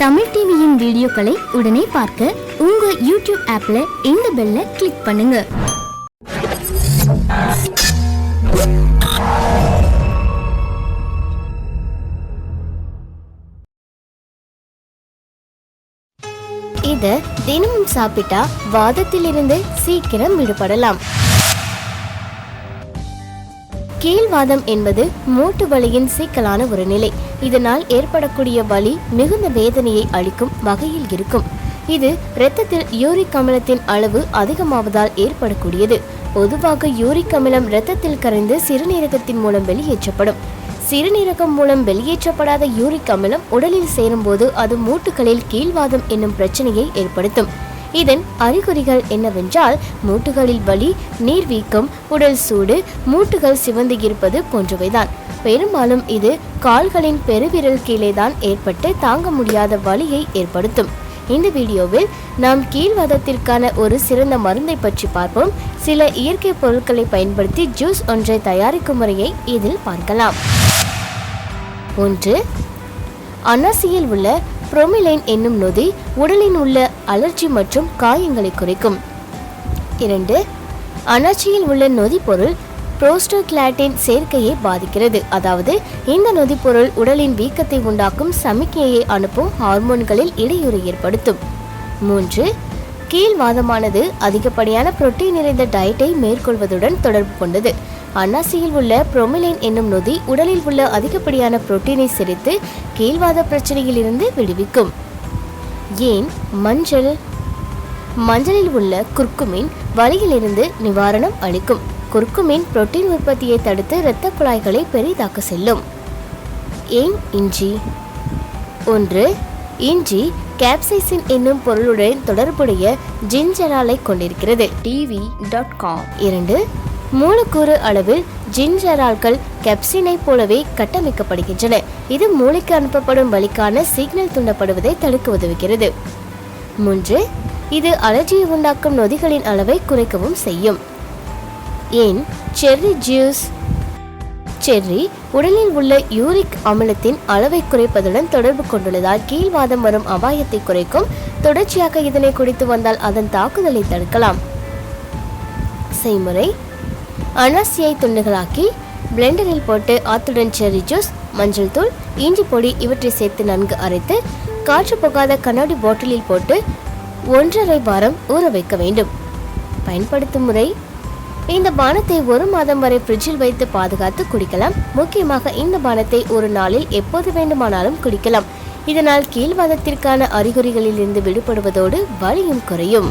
தமிழ் டிவியின் வீடியோக்களை உடனே பார்க்க உங்க யூடியூப் ஆப்ல இந்த பெல்ல கிளிக் பண்ணுங்க. இத தினமும் சாப்பிட்டா வாதத்திலிருந்து சீக்கிரம் விடுபடலாம். கீழ்வாதம் என்பது மூட்டு வலியின் சிக்கலான ஒரு நிலை. இதனால் ஏற்படக்கூடிய வலி மிகுந்த வேதனையை அளிக்கும் வகையில் இருக்கும். இது இரத்தத்தில் யூரிக் அமிலத்தின் அளவு அதிகமாவதால் ஏற்படக்கூடியது. பொதுவாக யூரிக் அமிலம் இரத்தத்தில் கரைந்து சிறுநீரகத்தின் மூலம் வெளியேற்றப்படும். சிறுநீரகம் மூலம் வெளியேற்றப்படாத யூரிக் அமிலம் உடலில் சேரும்போது அது மூட்டுகளில் கீழ்வாதம் என்னும் பிரச்சனையை ஏற்படுத்தும். இதன் அறிகுறிகள் என்னவென்றால் மூட்டுகளில் வலி நீர்வீக்கம் உடல் சூடு மூட்டுகள் சிவந்து இருப்பது போன்றவைதான். பெரும்பாலும் இது கால்களின் பெருவிரல் கீழேதான் ஏற்பட்டு தாங்க முடியாத வலியை ஏற்படுத்தும். இந்த வீடியோவில் நாம் கீழ்வாதத்திற்கான ஒரு சிறந்த மருந்தை பற்றி பார்ப்போம். சில இயற்கை பொருட்களை பயன்படுத்தி ஜூஸ் ஒன்றை தயாரிக்கும் முறையை இதில் பார்க்கலாம். ஒன்று அன்னாசியில் உள்ள புரோமிலைன் என்னும் நொதி உடலின் உள்ள அலர்ஜி மற்றும் காயங்களை குறைக்கும். இரண்டு அனர்ச்சியில் உள்ள நொதிப்பொருள் புரோஸ்டோகிளாட்டின் சேர்க்கையை பாதிக்கிறது. அதாவது இந்த நொதிப்பொருள் உடலின் வீக்கத்தை உண்டாக்கும் சமிக்கையை அனுப்பும் ஹார்மோன்களில் இடையூறு ஏற்படுத்தும். மூன்று கீழ்வாதமானது அதிகப்படியான புரோட்டீன் நிறைந்த டயட்டை மேற்கொள்வதுடன் தொடர்பு கொண்டது. அன்னாசியில் உள்ள புரோமிலைன் என்னும் நொதி உடலில் உள்ள அதிகப்படியான புரோட்டீனை செறித்து கீழ்வாத பிரச்சனையிலிருந்து விடுவிக்கும். ஏன்? மஞ்சள். மஞ்சளில் உள்ள குர்குமின் வலியிலிருந்து நிவாரணம் அளிக்கும். குர்குமின் புரோட்டீன் உற்பத்தியை தடுத்து இரத்த குழாய்களை பெரிதாக்க செல்லும். ஏன்? இஞ்சி. ஒன்று இஞ்சி கேப்சைசின் என்னும் பொருளுடன் தொடர்புடைய ஜிஞ்சராலை கொண்டிருக்கிறது. TV dot com. இரண்டு மூலக்கூறு அளவில் ஜிஞ்சரால்கள் கெப்சினை போலவே கட்டமைக்கப்படுகின்றன. இது மூளைக்கு அனுப்பப்படும் வழிக்கான சிக்னல் தூண்டப்படுவதை தடுக்க உதவுகிறது. மூன்று இது அலர்ஜியை உண்டாக்கும் நொதிகளின் அளவை குறைக்கவும் செய்யும். ஏன்? செர்ரி ஜூஸ் செர்ரி உடலில் உள்ள யூரிக் அமிலத்தின் அளவை குறைப்பதுடன் தொடர்பு கொண்டுள்ளதால் கீழ்வாதம் வரும் அபாயத்தை குறைக்கும். தொடர்ச்சியாக இதனை குடித்து வந்தால் அதன் தாக்குதலை தடுக்கலாம். செய்முறை அனாசியை துண்டுகளாக்கி பிளெண்டரில் போட்டு ஆத்துடன் செர்ரி ஜூஸ் மஞ்சள் தூள் இஞ்சி பொடி இவற்றை சேர்த்து நன்கு அரைத்து காற்று போகாத கண்ணாடி பாட்டிலில் போட்டு ஒன்றரை வாரம் ஊற வைக்க வேண்டும். பயன்படுத்தும் முறை இந்த பானத்தை ஒரு மாதம் வரை ஃப்ரிட்ஜில் வைத்து பாதுகாத்து குடிக்கலாம். முக்கியமாக இந்த பானத்தை ஒரு நாளில் எப்போது வேண்டுமானாலும் குடிக்கலாம். இதனால் கீழ்வாதத்திற்கான அறிகுறிகளிலிருந்து விடுபடுவதோடு வலியும் குறையும்.